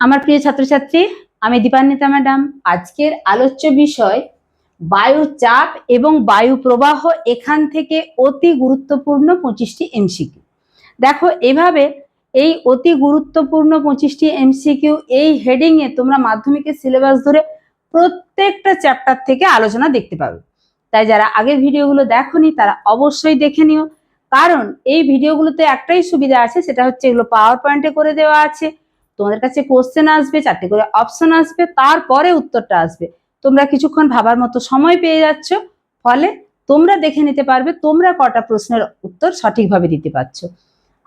আমার প্রিয় ছাত্রছাত্রী, আমি দীপান্বিতা ম্যাডাম। আজকের আলোচ্য বিষয়, বায়ু চাপ এবং বায়ু প্রবাহ এখান থেকে অতি গুরুত্বপূর্ণ পঁচিশটি এমসিকিউ। দেখো, এভাবে এই অতি গুরুত্বপূর্ণ পঁচিশটি এমসিকিউ এই হেডিং এ তোমরা মাধ্যমিকের সিলেবাস ধরে প্রত্যেকটা চ্যাপ্টার থেকে আলোচনা দেখতে পাবে। তাই যারা আগের ভিডিওগুলো দেখোনি, তারা অবশ্যই দেখে নিও। কারণ এই ভিডিওগুলোতে একটাই সুবিধা আছে, সেটা হচ্ছে এগুলো পাওয়ার পয়েন্টে করে দেওয়া আছে। তোমাদের কাছে কোশ্চেন আসবে, চারটে করে অপশন আসবে, তারপরে উত্তরটা আসবে। তোমরা কিছুক্ষণ ভাবার মতো সময় পেয়ে যাচ্ছ, ফলে তোমরা দেখে নিতে পারবে তোমরা কটা প্রশ্নের উত্তর সঠিকভাবে দিতে পারছ।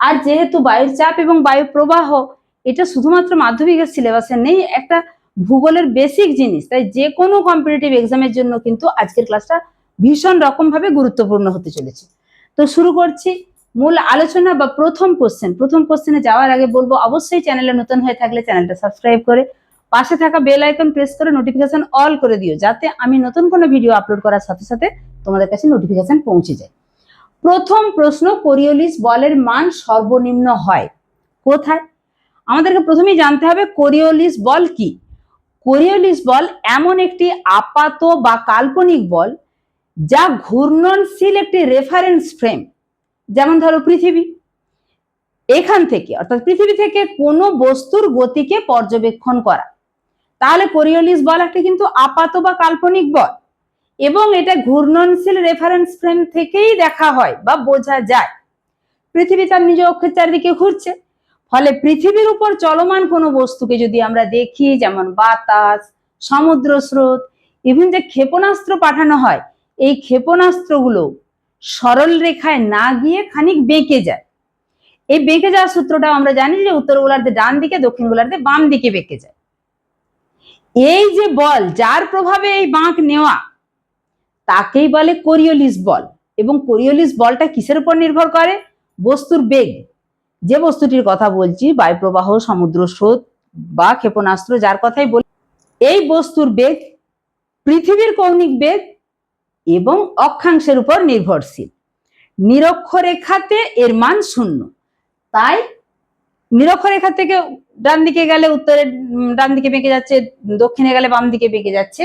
আর যেহেতু বায়ুর চাপ এবং বায়ু প্রবাহ, এটা শুধুমাত্র মাধ্যমিকের সিলেবাসে নেই, একটা ভূগোলের বেসিক জিনিস, তাই যে কোনো কম্পিটিটিভ এক্সামের জন্য কিন্তু আজকের ক্লাসটা ভীষণ রকমভাবে গুরুত্বপূর্ণ হতে চলেছে। তো শুরু করছি। মূল আলোচনা বা প্রথম কোশ্চেন প্রথম কোশ্চেনে যাওয়ার আগে বলব, অবশ্যই চ্যানেলে নতুন হয়ে থাকলে চ্যানেলটা সাবস্ক্রাইব করে, পাশে থাকা বেল আইকন প্রেস করে নোটিফিকেশন অল করে দিও, যাতে আমি নতুন কোনো ভিডিও আপলোড করার সাথে সাথে তোমাদের কাছে নোটিফিকেশন পৌঁছে যায়। প্রথম প্রশ্ন কোরিওলিস বলের মান সর্বনিম্ন হয়? কোথায়? আমাদেরকে প্রথমেই জানতে হবে কোরিওলিস বল কি? কোরিওলিস বল এমন একটি আপাত বা কাল্পনিক বল, যা ঘূর্ণনশীল একটি রেফারেন্স ফ্রেম যেমন ধরো পৃথিবী। এখান থেকে, অর্থাৎ পৃথিবী থেকে কোনো বস্তুর গতিকে পর্যবেক্ষণ করা। তাহলে কোরিওলিস বল একটা কিন্তু আপাত বা কাল্পনিক বল। এবং এটা ঘূর্ণনশীল রেফারেন্স ফ্রেম থেকেই দেখা হয় বা বোঝা যায়। পৃথিবী তার নিজ অক্ষের চারিদিকে ঘুরছে। ফলে পৃথিবীর উপর চলমান কোনো বস্তুকে যদি আমরা দেখি, যেমন বাতাস, সমুদ্র স্রোত ইভেন যে ক্ষেপণাস্ত্র পাঠানো হয়, এই ক্ষেপণাস্ত্রগুলো সরল রেখায় না গিয়ে খানিক বেঁকে যায়। এই বেঁকে যাওয়ার সূত্রটা আমরা জানি যে উত্তর গোলার্ধে ডান দিকে, দক্ষিণ গোলার্ধে বাম দিকে বেঁকে যায়। এই যে বল, যার প্রভাবে এই বাঁক নেওয়া, তাকেই বলে কোরিওলিস বল। এবং কোরিওলিস বলটা কিসের উপর নির্ভর করে? বস্তুর বেগ। যে বস্তুটির কথা বলছি, বায়ুপ্রবাহ, সমুদ্র স্রোত বা ক্ষেপণাস্ত্র, যার কথাই বলি, এই বস্তুর বেগ, পৃথিবীর কৌণিক বেগ এবং অক্ষাংশের উপর নির্ভরশীল। নিরক্ষরেখাতে এর মান শূন্য। তাই নিরক্ষরেখা থেকে ডান দিকে গেলে উত্তরে ডান দিকে বেঁকে যাচ্ছে, দক্ষিণে গেলে বাম দিকে বেঁকে যাচ্ছে।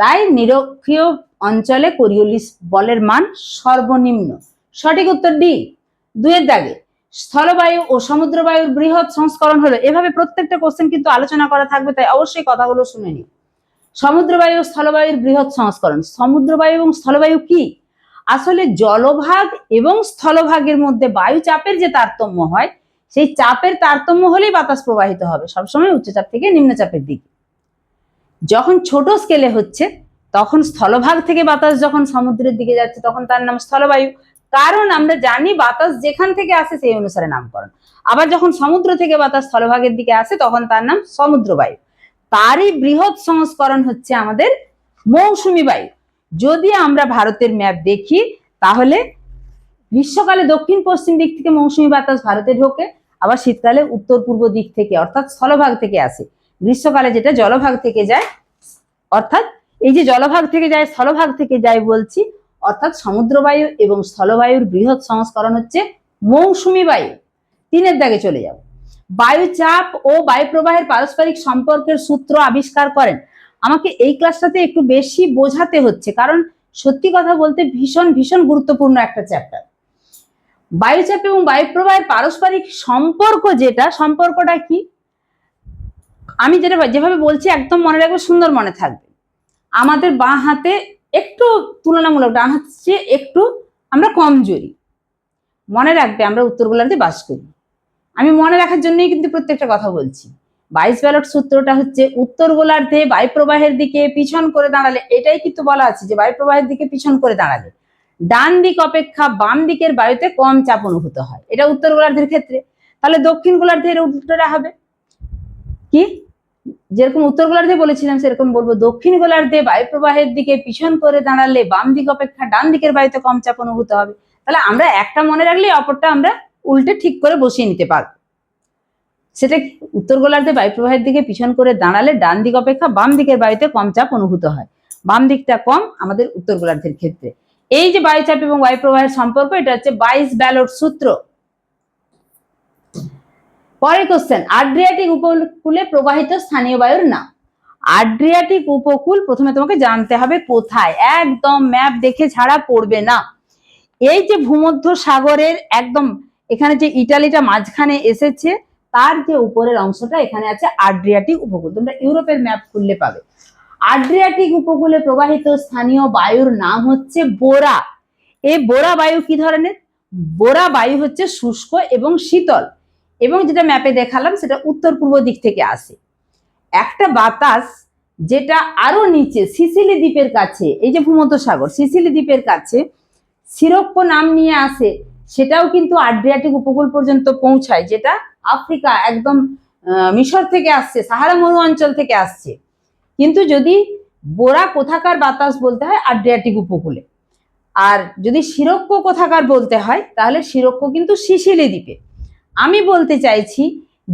তাই নিরক্ষীয় অঞ্চলে কোরিওলিস বলের মান সর্বনিম্ন। সঠিক উত্তর ডি। দুয়ের দাগে, স্থলবায়ু ও সমুদ্রবায়ুর বৃহৎ সংস্করণ হলো। এভাবে প্রত্যেকটা কোশ্চেন কিন্তু আলোচনা করা থাকবে, তাই অবশ্যই কথাগুলো শুনে নিও। সমুদ্রবায়ু স্থলবায়ুর বৃহৎ সংস্করণ। সমুদ্রবায়ু এবং স্থলবায়ু কি? আসলে জলভাগ এবং স্থলভাগের মধ্যে বায়ু চাপের যে তারতম্য হয়, সেই চাপের তারতম্য হলেই বাতাস প্রবাহিত হবে, সবসময় উচ্চচাপ থেকে নিম্নচাপের দিকে। যখন ছোট স্কেলে হচ্ছে, তখন স্থলভাগ থেকে বাতাস যখন সমুদ্রের দিকে যাচ্ছে, তখন তার নাম স্থলবায়ু। কারণ আমরা জানি বাতাস যেখান থেকে আসে, সেই অনুসারে নামকরণ। আবার যখন সমুদ্র থেকে বাতাস স্থলভাগের দিকে আসে, তখন তার নাম সমুদ্রবায়ু। তারই বৃহৎ সংস্করণ হচ্ছে আমাদের মৌসুমি বায়ু। যদি আমরা ভারতের ম্যাপ দেখি, তাহলে গ্রীষ্মকালে দক্ষিণ পশ্চিম দিক থেকে মৌসুমি বাতাস ভারতে ঢোকে, আবার শীতকালে উত্তর পূর্ব দিক থেকে, অর্থাৎ স্থলভাগ থেকে আসে। গ্রীষ্মকালে যেটা জলভাগ থেকে যায়, অর্থাৎ এই যে জলভাগ থেকে যায়, স্থলভাগ থেকে যায় বলছি, অর্থাৎ সমুদ্রবায়ু এবং স্থলবায়ুর বৃহৎ সংস্করণ হচ্ছে মৌসুমি বায়ু। তিনের দাগে চলে যাব। বায়ু চাপ ও বায়ু প্রবাহের পারস্পরিক সম্পর্কের সূত্র আবিষ্কার করেন। আমাকে এই ক্লাসটাতে একটু বেশি বোঝাতে হচ্ছে, কারণ সত্যি কথা বলতে ভীষণ ভীষণ গুরুত্বপূর্ণ একটা চ্যাপ্টার বায়ুচাপ এবং বায়ু প্রবাহের পারস্পরিক সম্পর্ক যেটা, সম্পর্কটা কি? আমি যেটা যেভাবে বলছি, একদম মনে রাখবে, সুন্দর মনে থাকবে। আমাদের বাঁ হাতে একটু তুলনামূলক, ডান হাত একটু আমরা কমজোরি। মনে রাখবে, আমরা উত্তর গোলার্ধে বাস করি। আমি মনে রাখার জন্যই কিন্তু প্রত্যেকটা কথা বলছি। বাইশ ব্যালট সূত্রটা হচ্ছে উত্তর গোলার্ধে বায়ু প্রবাহের দিকে পিছন করে দাঁড়ালে, এটাই কিন্তু বলা আছে যে বায়ু প্রবাহের দিকে পিছন করে দাঁড়ালে। ডান দিক অপেক্ষা বাম দিকের বায়ুতে কম চাপ অনুভূত হয়। এটা উত্তর গোলার্ধের ক্ষেত্রে। তাহলে দক্ষিণ গোলার্ধের উল্টোটা হবে? কি? যেরকম উত্তর গোলার্ধে বলেছিলাম, সেরকম বলব। দক্ষিণ গোলার্ধে বায়ু প্রবাহের দিকে পিছন করে দাঁড়ালে বাম দিক অপেক্ষা ডান দিকের বায়ুতে কম চাপ অনুভূত হবে। তাহলে আমরা একটা মনে রাখলে অপরটা আমরা উল্টে ঠিক করে বসিয়ে নিতে পারব। সেটা উত্তর গোলার্ধে বায়ু প্রবাহের দিকে পিছন করে দাঁড়ালে ডান দিক অপেক্ষা বাম দিকের বায়ুতে কম চাপ অনুভূত হয়। বাম দিকটা কম, আমাদের উত্তর গোলার্ধের ক্ষেত্রে। এই যে বায়ুচাপ এবং বায়ু প্রবাহের সম্পর্ক, এটা হচ্ছে বাইশ ব্যালট সূত্র। পরের কোশ্চেন আড্রিয়াটিক উপকূলে প্রবাহিত স্থানীয় বায়ুর নাম। আড্রিয়াটিক উপকূল প্রথমে তোমাকে জানতে হবে কোথায়? একদম ম্যাপ দেখে ছাড়া পড়বে না। এই যে ভূমধ্য সাগরের একদম এখানে যে ইটালিটা মাঝখানে এসেছে, তার যে উপরের অংশটা এখানে আছে আড্রিয়াটিক উপকূল। তোমরা ইউরোপের ম্যাপ খুললে পাবে। আড্রিয়াটিক উপকূলে প্রবাহিত স্থানীয় বায়ুর নাম হচ্ছে বোরা। এই বোরা বায়ু কি ধরনের? বোরা বায়ু হচ্ছে শুষ্ক এবং শীতল। এবং যেটা ম্যাপে দেখালাম, সেটা উত্তর পূর্ব দিক থেকে আসে। একটা বাতাস যেটা আরও নিচে, সিসিলি দ্বীপের কাছে, এই যে ভূমধ্য সাগর সিসিলি দ্বীপের কাছে সিরক্কো নাম নিয়ে আসে। সেটাও কিন্তু আড্রিয়াটিক উপকূল পর্যন্ত পৌঁছায়, যেটা আফ্রিকা একদম মিশর থেকে আসছে, সাহারা মরু অঞ্চল থেকে আসছে। কিন্তু যদি বোরা কোথাকার বাতাস বলতে হয়, আড্রিয়াটিক উপকূলে। আর যদি সিরক্কো কোথাকার বলতে হয়, তাহলে সিরক্কো কিন্তু সিসিলি দ্বীপে। আমি বলতে চাইছি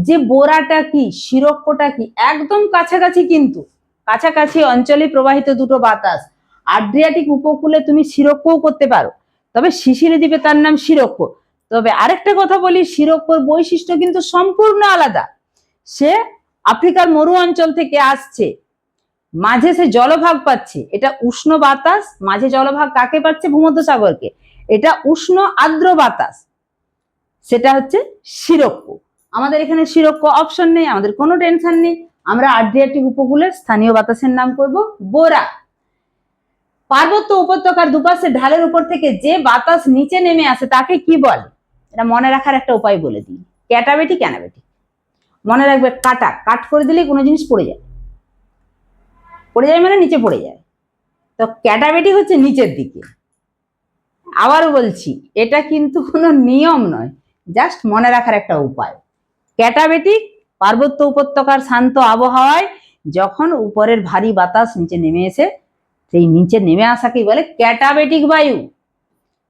যে বোরাটা কি সিরক্কোটা কি? একদম কাছাকাছি কিন্তু, কাছাকাছি অঞ্চলে প্রবাহিত দুটো বাতাস। আড্রিয়াটিক উপকূলে তুমি সিরক্কোও করতে পারো। তবে শিশিরে দ্বীপে তার নাম সিরক্কো তবে আরেকটা কথা বলি সিরক্কোর বৈশিষ্ট্য কিন্তু সম্পূর্ণ আলাদা। সে আফ্রিকার মরু অঞ্চল থেকে আসছে, মাঝে সে জলভাগ পাচ্ছে। এটা উষ্ণ বাতাস, মাঝে জলভাগ কাকে পাচ্ছে? ভূমধ্যসাগরকে। এটা উষ্ণ আর্দ্র বাতাস, সেটা হচ্ছে সিরক্কো আমাদের এখানে সিরক্কো অপশন নেই, আমাদের কোনো টেনশন নেই। আমরা আড্রিয়াটিক উপকূলের স্থানীয় বাতাসের নাম করব বোরা। পার্বত্য উপত্যকার দুপাশে ঢালের উপর থেকে যে বাতাস নিচে নেমে আসে, তাকে কি বলে? এটা মনে রাখার একটা উপায় বলে দিই। ক্যাটাবেটি, ক্যানাবেটি। মনে রাখবে, কাটা। কাট করে দিলে কোনো জিনিস পড়ে যায়। পড়ে যায় মানে নিচে পড়ে যায়। তো ক্যাটাবেটি হচ্ছে নিচের দিকে। আবার বলছি, এটা কিন্তু কোনো নিয়ম নয়, জাস্ট মনে রাখার একটা উপায়। ক্যাটাবেটিক পার্বত্য উপত্যকার শান্ত আবহাওয়ায় যখন উপরের ভারী বাতাস নিচে নেমে এসে সেই নিচে নেমে আসাকেই বলে ক্যাটাবেটিক বায়ু।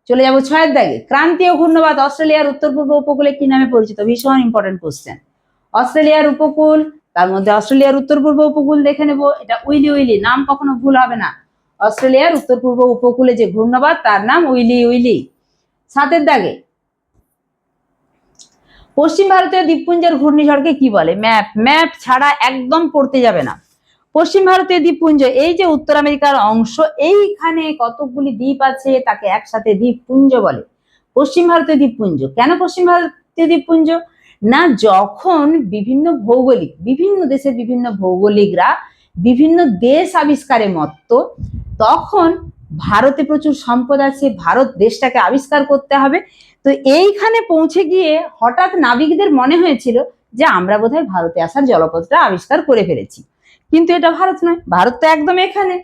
চলে যাব ছয়ের দাগে। ক্রান্তীয় ঘূর্ণবাদ অস্ট্রেলিয়ার উত্তর পূর্ব উপকূলে কি নামে পরিচিত? ভীষণ ইম্পর্টেন্ট কোশ্চেন অস্ট্রেলিয়ার উপকূল, তার মধ্যে অস্ট্রেলিয়ার উত্তর পূর্ব উপকূল দেখে নেব। এটা উইলি উইলি, নাম কখনো ভুল হবে না। অস্ট্রেলিয়ার উত্তর পূর্ব উপকূলে যে ঘূর্ণবাদ তার নাম উইলি উইলি। সাতের দাগে। পশ্চিম ভারতীয় দ্বীপপুঞ্জের ঘূর্ণিঝড়কে কি বলে? ম্যাপ। ম্যাপ ছাড়া একদম পড়তে যাবে না। পশ্চিম ভারতীয় দ্বীপপুঞ্জ, এই যে উত্তর আমেরিকার অংশ, এইখানে কতগুলি দ্বীপ আছে তাকে একসাথে দ্বীপপুঞ্জ বলে। পশ্চিম ভারতীয় দ্বীপপুঞ্জ। কেন পশ্চিম ভারতীয় দ্বীপপুঞ্জ? না, যখন বিভিন্ন ভৌগোলিক, বিভিন্ন দেশের বিভিন্ন ভৌগোলিকরা বিভিন্ন দেশ আবিষ্কারে মত্ত, তখন ভারতে প্রচুর সম্পদ আছে, ভারত দেশটাকে আবিষ্কার করতে হবে। তো এইখানে পৌঁছে গিয়ে হঠাৎ নাবিকদের মনে হয়েছিল যে আমরা বোধহয় ভারতে আসার জলপথটা আবিষ্কার করে ফেলেছি। কিন্তু এটা ভারত নয়, ভারত তো একদম এখানে।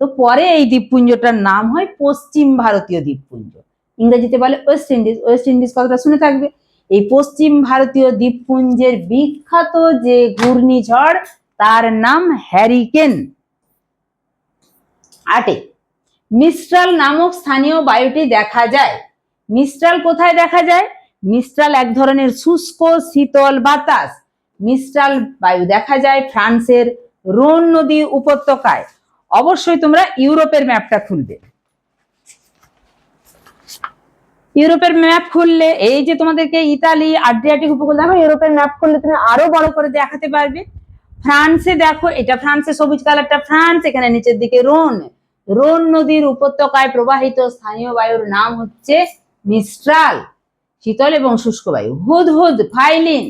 তো পরে এই দ্বীপপুঞ্জটার নাম হয় পশ্চিম ভারতীয় দ্বীপপুঞ্জ। ইংরেজিতে বলে ওয়েস্ট ইন্ডিজ ওয়েস্ট ইন্ডিজ কথাটা শুনে থাকবে। এই পশ্চিম ভারতীয় দ্বীপপুঞ্জের বিখ্যাত যে ঘূর্ণিঝড়, তার নাম হ্যারিকেন। আটে, মিস্ট্রাল নামক স্থানীয় বায়ুটি দেখা যায়। মিস্ট্রাল কোথায় দেখা যায়? মিস্ট্রাল এক ধরনের শুষ্ক, শীতল বাতাস। মিস্ট্রাল বায়ু দেখা যায় ফ্রান্সের রোন নদী উপত্যকায়। অবশ্যই তোমরা ইউরোপের ম্যাপটা খুলবে। ইউরোপের ম্যাপ খুললে, এই যে তোমাদেরকে ইতালি, আড্রিয়াটিক উপকূল, দেখো ইউরোপের ম্যাপ খুললে তুমি আরও বড় করে দেখাতে পারবে। ফ্রান্সে দেখো, এটা ফ্রান্সের সবুজ কালারটা ফ্রান্স, এখানে নিচের দিকে রোন। রোন নদীর উপত্যকায় প্রবাহিত স্থানীয় বায়ুর নাম হচ্ছে মিস্ট্রাল, শীতল এবং শুষ্ক বায়ু। হুদ হুদ ফাইলিন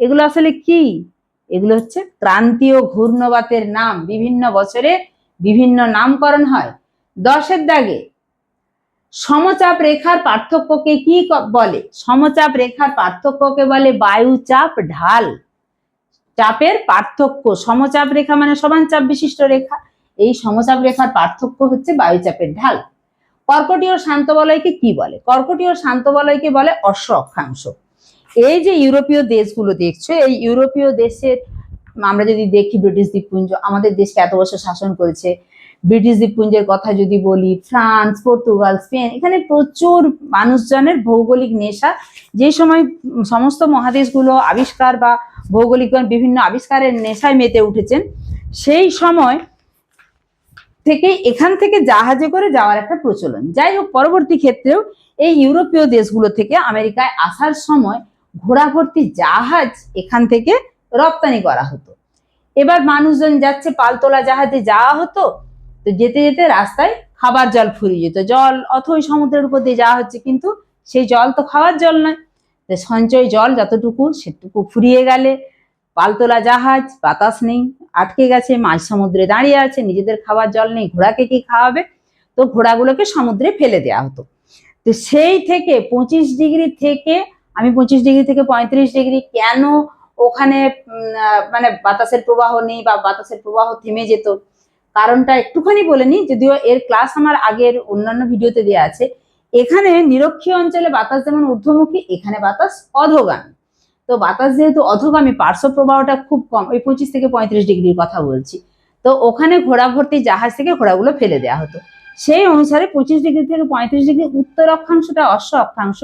এগুলো আসলে কি? এগুলো হচ্ছে ক্রান্তীয় ঘূর্ণবাতের নাম। বিভিন্ন বছরে বিভিন্ন নামকরণ হয়। দশের দাগে, সমচাপ রেখার পার্থক্যকে কি বলে? সমচাপ রেখার পার্থক্যকে বলে বায়ু চাপ ঢাল। চাপের পার্থক্য, সমচাপ রেখা মানে সমান চাপ বিশিষ্ট রেখা। এই সমচাপ রেখার পার্থক্য হচ্ছে বায়ুচাপের ঢাল। কর্কটীয় শান্ত বলয়কে কি বলে? কর্কটীয় শান্ত বলয়কে বলে অশ্ব অক্ষাংশ এই যে ইউরোপীয় দেশগুলো দেখছ, এই ইউরোপীয় দেশের, আমরা যদি দেখি ব্রিটিশ দ্বীপপুঞ্জ, আমাদের দেশকে এত বছর শাসন করেছে। ব্রিটিশ দ্বীপপুঞ্জের কথা যদি বলি, ফ্রান্স, পর্তুগাল, স্পেন, এখানে প্রচুর মানুষজনের ভৌগোলিক নেশা। যে সময় সমস্ত মহাদেশগুলো আবিষ্কার বা ভৌগোলিকগণ বিভিন্ন আবিষ্কারের নেশায় মেতে উঠেছেন, সেই সময় থেকে এখান থেকে জাহাজে করে যাওয়ার একটা প্রচলন। যাই হোক, পরবর্তী ক্ষেত্রেও এই ইউরোপীয় দেশগুলো থেকে আমেরিকায় আসার সময় ঘোড়া ভর্তি জাহাজ এখান থেকে রপ্তানি করা হতো। এবার মানুষজন যাচ্ছে, পালতোলা জাহাজে যাওয়া হতো, তো যেতে যেতে রাস্তায় খাবার জল ফুরিয়ে যেত। জল অথই সমুদ্রের উপর দিয়ে যাওয়া হচ্ছে, কিন্তু সেই জল তো খাওয়ার জল নয়। তো সঞ্চয় জল যতটুকু, সেটুকু ফুরিয়ে গেলে পালতোলা জাহাজ, বাতাস নেই, আটকে গেছে, মাঝ সমুদ্রে দাঁড়িয়ে আছে, নিজেদের খাবার জল নেই, ঘোড়াকে কি খাওয়াবে? তো ঘোড়াগুলোকে সমুদ্রে ফেলে দেওয়া হতো। তো সেই থেকে পঁচিশ ডিগ্রি থেকে আমি পঁচিশ ডিগ্রি থেকে পঁয়ত্রিশ ডিগ্রি কেন ওখানে মানে বাতাসের প্রবাহ নেই বা বাতাসের প্রবাহ থেমে যেত? কারণটা একটুখানি বলে নিই, যদিও এর ক্লাস আমার আগের অন্যান্য ভিডিওতে দেওয়া আছে। এখানে নিরক্ষীয় অঞ্চলে বাতাস যেমন ঊর্ধ্বমুখী, এখানে বাতাস অধোগামী। তো বাতাস যেহেতু অধোগামী, পার্শ্ব প্রবাহটা খুব কম। ওই পঁচিশ থেকে পঁয়ত্রিশ ডিগ্রির কথা বলছি। তো ওখানে ঘোড়া ভর্তি জাহাজ থেকে ঘোড়াগুলো ফেলে দেওয়া হতো। সেই অনুসারে পঁচিশ ডিগ্রি থেকে পঁয়ত্রিশ ডিগ্রি উত্তর অক্ষাংশটা অশ্ব অক্ষাংশ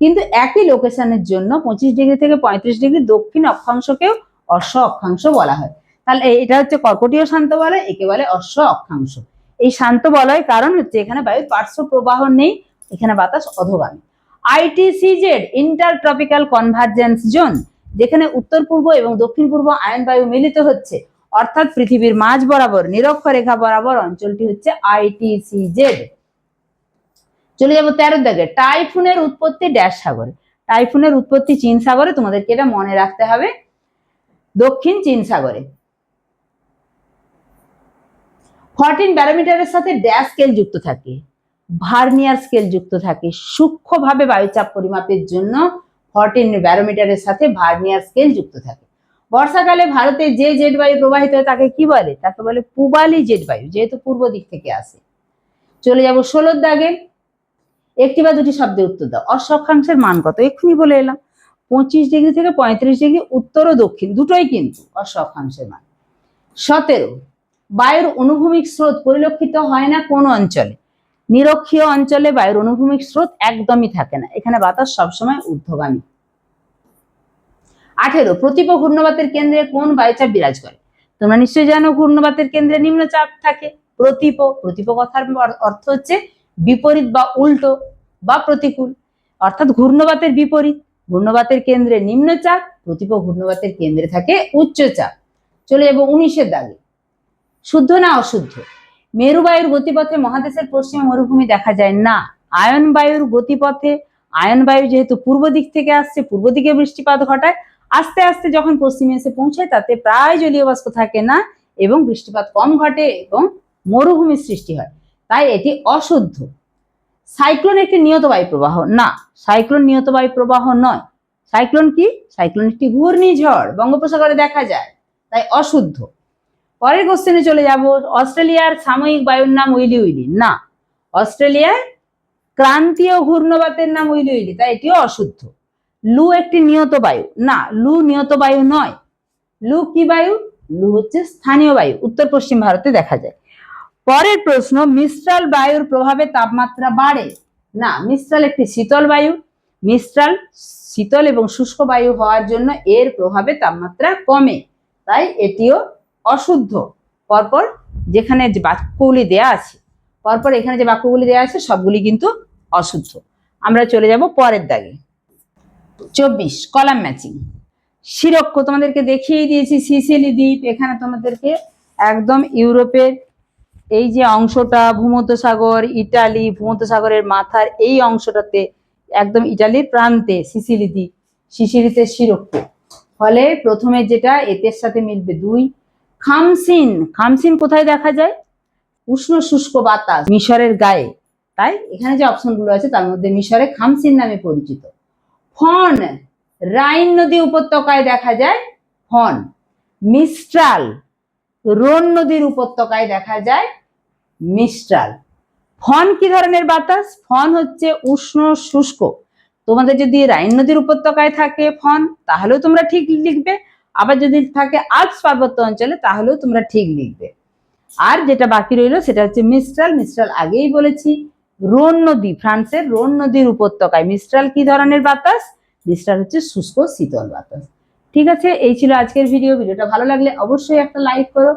কিন্তু একই লোকেশনের জন্য পঁচিশ ডিগ্রি থেকে পঁয়ত্রিশ ডিগ্রি দক্ষিণ অক্ষাংশকেও অশ্ব অক্ষাংশ বলা হয়। তাহলে এটা হচ্ছে কর্কটীয় শান্ত বলয়, একে বলে অশ্ব অক্ষাংশ। এই শান্ত বলয় কারণ হচ্ছে এখানে বায়ুর পার্শ্ব প্রবাহ নেই, এখানে বাতাস অধোগামী। ITCZ inter tropical convergence zone যেখানে উত্তর পূর্ব এবং দক্ষিণ পূর্ব আয়ন বায়ু মিলিত হচ্ছে। অর্থাৎ পৃথিবীর মাঝ বরাবর, নিরক্ষরেখা বরাবর অঞ্চলটি হচ্ছে আইটিসিজেড চলে যাব তেরো দাগে। টাইফুনের উৎপত্তি ড্যাশ সাগরে। টাইফুনের উৎপত্তি চীন সাগরে, তোমাদেরকে এটা মনে রাখতে হবে। দক্ষিণ চীন সাগরে। ফরটিন ব্যারোমিটারের সাথে ড্যাশ স্কেল যুক্ত থাকে। ভার্নিয়ার স্কেল যুক্ত থাকে। সূক্ষ্মভাবে বায়ুচাপ পরিমাপের জন্য ফরটিন ব্যারোমিটারের সাথে ভার্নিয়ার স্কেল যুক্ত থাকে। বর্ষাকালে ভারতে যে জেট বায়ু প্রবাহিত হয় তাকে কি বলে? তাকে বলে পূবালি জেট বায়ু যেহেতু পূর্ব দিক থেকে আসে। চলে যাব ষোলোর দাগে। একটি বা দুটি শব্দে উত্তর দাও। অসক্ষাংশের মান কত? এক্ষুনি বলে এলাম। পঁচিশ ডিগ্রি থেকে পঁয়ত্রিশ ডিগ্রি উত্তর ও দক্ষিণ, দুটোই কিন্তু অসক্ষাংশের মান। সতেরো, বায়ুর অনুভূমিক স্রোত পরিলক্ষিত হয় না কোন অঞ্চলে? নিরক্ষীয় অঞ্চলে বায়ুর অনুভূমিক স্রোত একদমই থাকে না। এখানে বাতাস সবসময় ঊর্ধ্বগামী। আঠেরো, প্রতিপ ঘূর্ণবাতের কেন্দ্রে কোন বায়ুচাপ বিরাজ করে? তোমরা নিশ্চয়ই জানো ঘূর্ণবাতের কেন্দ্রে নিম্নচাপ থাকে। প্রতিপ প্রতিপ কথার অর্থ হচ্ছে বিপরীত বা উল্টো বা প্রতিকূল। অর্থাৎ ঘূর্ণবাতের বিপরীত, ঘূর্ণবাতের কেন্দ্রে নিম্নচাপ প্রতিপ ঘূর্ণবাতের কেন্দ্রে থাকে উচ্চচাপ চলে যাব উনিশের দাগে। শুদ্ধ না অশুদ্ধ? মেরু বায়ুর গতিপথে মহাদেশের পশ্চিমে মরুভূমি দেখা যায় না। আয়ন বায়ুর গতিপথে, আয়ন বায়ু যেহেতু পূর্ব দিক থেকে আসছে, পূর্ব দিকে বৃষ্টিপাত ঘটায়, আস্তে আস্তে যখন পশ্চিমে এসে পৌঁছায়, তাতে প্রায় জলীয় বাষ্প থাকে না এবং বৃষ্টিপাত কম ঘটে এবং মরুভূমির সৃষ্টি হয়। তাই এটি অশুদ্ধ। সাইক্লোন একটি নিয়ত বায়ু প্রবাহ না, সাইক্লোন নিয়ত বায়ু প্রবাহ নয়। সাইক্লোন কি? সাইক্লোন একটি ঘূর্ণিঝড়, বঙ্গোপসাগরে দেখা যায়, তাই অশুদ্ধ। পরের কোশ্চেনে চলে যাব। অস্ট্রেলিয়ার সাময়িক বায়ুর নাম উইলি উইলি না, অস্ট্রেলিয়ায় ক্রান্তীয় ঘূর্ণবাতের নাম উইলি উইলি তাই এটিও অশুদ্ধ। লু একটি নিয়ত বায়ু। না, লু নিয়ত বায়ু নয়। লু কি বায়ু? লু হচ্ছে স্থানীয় বায়ু। উত্তর পশ্চিম ভারতে দেখা যায়। পরের প্রশ্ন মিস্ট্রাল বায়ুর প্রভাবে তাপমাত্রা বাড়ে? না মিস্ট্রাল একটি শীতল বায়ু। মিস্ট্রাল শীতল এবং শুষ্ক বায়ু হওয়ার জন্য এর প্রভাবে তাপমাত্রা কমে। তাই এটিও অশুদ্ধ। পরপর যেখানে যে বাক্যগুলি দেয়া আছে, পরপর এখানে যে বাক্যগুলি দেয়া আছে, সবগুলি কিন্তু অশুদ্ধ। আমরা চলে যাব পরের দাগে। চব্বিশ, কলাম ম্যাচিং। শিরক্ষ তোমাদেরকে দেখিয়ে দিয়েছি, সিসিলি দ্বীপ। এখানে তোমাদেরকে একদম ইউরোপের এই যে অংশটা ভূমধ্যসাগর ইটালি ভূমধ্যসাগরের মাথার এই অংশটাতে একদম ইটালির প্রান্তে সিসিলি দ্বীপ সিসিলিতে শিরক্ষ ফলে প্রথমে যেটা, এতের সাথে মিলবে দুই। খামসিন খামসিন কোথায় দেখা যায়? উষ্ণ শুষ্ক বাতাস, মিশরের গায়ে। তাই এখানে যে অপশনগুলো আছে, তার মধ্যে মিশরে খামসিন নামে পরিচিত। ফন, রাইন নদী উপত্যকায় দেখা যায় ফন। মিস্ট্রাল রোন নদীর উপত্যকায় দেখা যায় মিস্ট্রাল ফন কি ধরনের বাতাস? ফন হচ্ছে উষ্ণ শুষ্ক। তোমাদের যদি রাইন নদীর উপত্যকায় থাকে ফন, তাহলেও তোমরা ঠিক লিখবে। আবার যদি থাকে আল্পস পার্বত্য অঞ্চলে, তাহলেও তোমরা ঠিক লিখবে। আর যেটা বাকি রইল, সেটা হচ্ছে মিস্ট্রাল মিস্ট্রাল আগেই বলেছি, রোন নদী, ফ্রান্সের রোন নদীর উপত্যকায়। মিস্ট্রাল কি ধরনের বাতাস? মিস্ট্রাল হচ্ছে শুষ্ক, শীতল বাতাস। ঠিক আছে? এই ছিল আজকের ভিডিও ভিডিওটা ভালো লাগলে অবশ্যই একটা লাইক করো।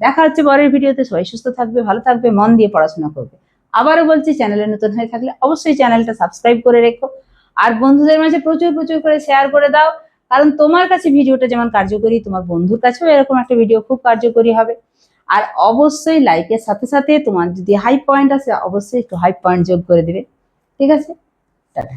দেখা হচ্ছে পরের ভিডিওতে সবাই সুস্থ থাকবে, ভালো থাকবে, মন দিয়ে পড়াশোনা করবে। আবারও বলছি চ্যানেলে নতুন হয়ে থাকলে অবশ্যই চ্যানেলটা সাবস্ক্রাইব করে রেখো। আর বন্ধুদের মাঝে প্রচুর প্রচুর করে শেয়ার করে দাও। কারণ তোমার কাছে ভিডিওটা যেমন কার্যকরী, তোমার বন্ধুর কাছেও এরকম একটা ভিডিও খুব কার্যকরী হবে। আর অবশ্যই লাইকের সাথে সাথে তোমার যদি হাই পয়েন্ট আছে অবশ্যই একটু হাই পয়েন্ট যোগ করে দেবে। ঠিক আছে? টাটা।